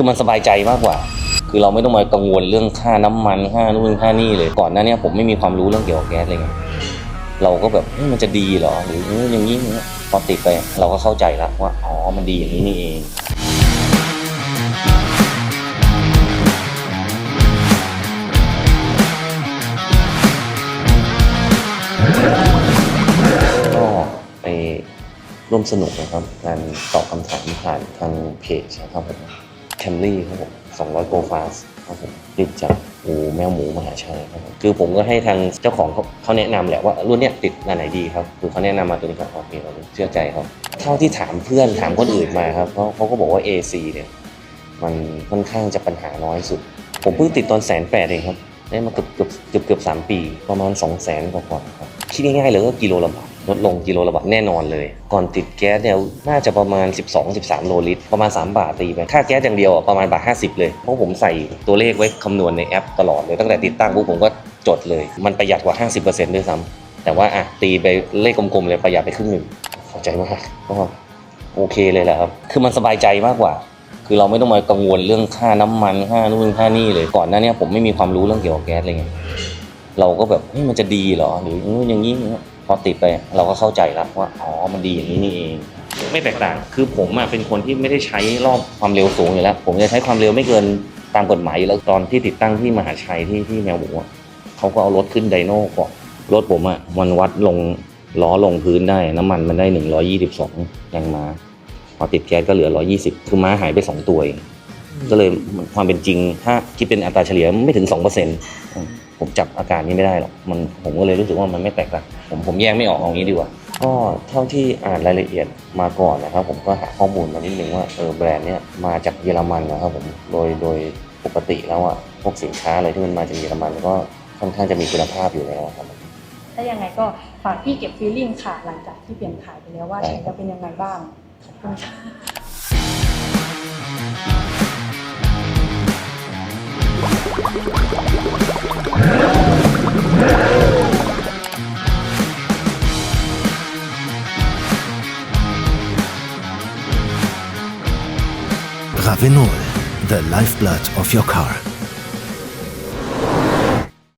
คือมันสบายใจมากกว่า คือเราไม่ต้องมากังวลเรื่องค่าน้ำมันค่านู่นค่านี่เลยก่อนหน้านี้ผมไม่มีความรู้เรื่องเกี่ยวกับแก๊สเลยเราก็แบบเฮ้ยมันจะดีเหรอหรืออย่างนี้อย่างนี้พอติดไปเราก็เข้าใจแล้วว่าอ๋อมันดีอย่างนี้นี่เองก็ไปร่วมสนุกนะครับ การตอบคำถามผ่านทางเพจนะครับผม แคมรี่ครับผม200 Go Fast ครับผมติดจากอูแมวหมูมหาชัยครับผมคือผมก็ให้ทางเจ้าของเขาเขาแนะนำแหละว่ารุ่นเนี้ยติดอันไหนดีครับคือเขาแนะนำมาตัวนี้ก็โอเคเราเชื่อใจเขาเท่าที่ถามเพื่อนถามคนอื่นมาครับเขาเขาก็บอกว่า AC เนี่ยมันค่อนข้างจะปัญหาน้อยสุด ผมเพิ่งติดตอนแสนแปดเองครับได้มาเกือบเกือบเกือบเกือบสามปีประมาณสองแสนกว่าๆครับคิดง่ายๆเลยก็กิโลละบาท ลดลงกิโลละบาทแน่นอนเลย ก่อนติดแก๊สเนี่ยน่าจะประมาณ 12-13 โลลิตร ประมาณ 3 บาทตีไปค่าแก๊สอย่างเดียวประมาณบาท50 เลย เพราะผมใส่ตัวเลขไว้คำนวณในแอปตลอดเลย ตั้งแต่ติดตั้งปุ๊บผมก็จดเลย มันประหยัดกว่า 50%ด้วยซ้ำแต่ว่าอะตีไปเลขกลมๆเลยประหยัดไปครึ่งหนึ่งเข้าใจมากก็โอเคเลยแหละครับ คือมันสบายใจมากกว่า คือเราไม่ต้องมากังวลเรื่องค่าน้ำมันค่านู่นค่านี่เลย ก่อนหน้านี้ผมไม่มีความรู้เรื่องเกี่ยวกับแก๊สเลยไงเราก็แบบเฮ้ยมันจะดีเหรอ หรืออย่างนี้อย่างนี้ พอติดไปเราก็เข้าใจแล้วว่าอ๋อมันดีอย่างนี้นี่เอง ไม่แตกต่างคือผมอะเป็นคนที่ไม่ได้ใช้รอบความเร็วสูงอยู่แล้ว ผมจะใช้ความเร็วไม่เกินตามกฎหมายอยู่แล้วตอนที่ติดตั้งที่มหาชัยที่ที่แมวหมูอะเขาก็เอารถขึ้นไดโน่ก่อนรถผมอะมันวัดลงล้อลงพื้นได้น้ำมันมันได้หนึ่งร้อยี่สิบสองแรงม้าพอติดแก๊สก็เหลือ 120 คือม้าหายไป 2 ตัวเอง ก็เลยความเป็นจริง ถ้าคิดเป็นอัตราเฉลี่ยไม่ถึง 2%ผมจับอาการนี้ไม่ได้หรอกมันผมก็เลยรู้สึกว่ามันไม่แตกต่าง ผมผมแยกไม่ออกเอางี้ดีกว่า ก็เท่าที่อ่านรายละเอียดมาก่อนนะครับ ผมก็หาข้อมูลมานิดนึงว่าเออแบรนด์เนี้ยมาจากเยอรมันนะครับผมโดยโดยปกติแล้วอะพวกสินค้าอะไรที่มันมาจากเยอรมันก็ค่อนข้างจะมีคุณภาพอยู่แล้วครับ ถ้ายังไงก็ฝากพี่เก็บฟีลลิ่งค่ะหลังจากที่เปลี่ยนขายไปแล้วว่าได้ใช้แล้วเป็นยังไงบ้างขอบคุณค่ะ Ravenol, the lifeblood of your car.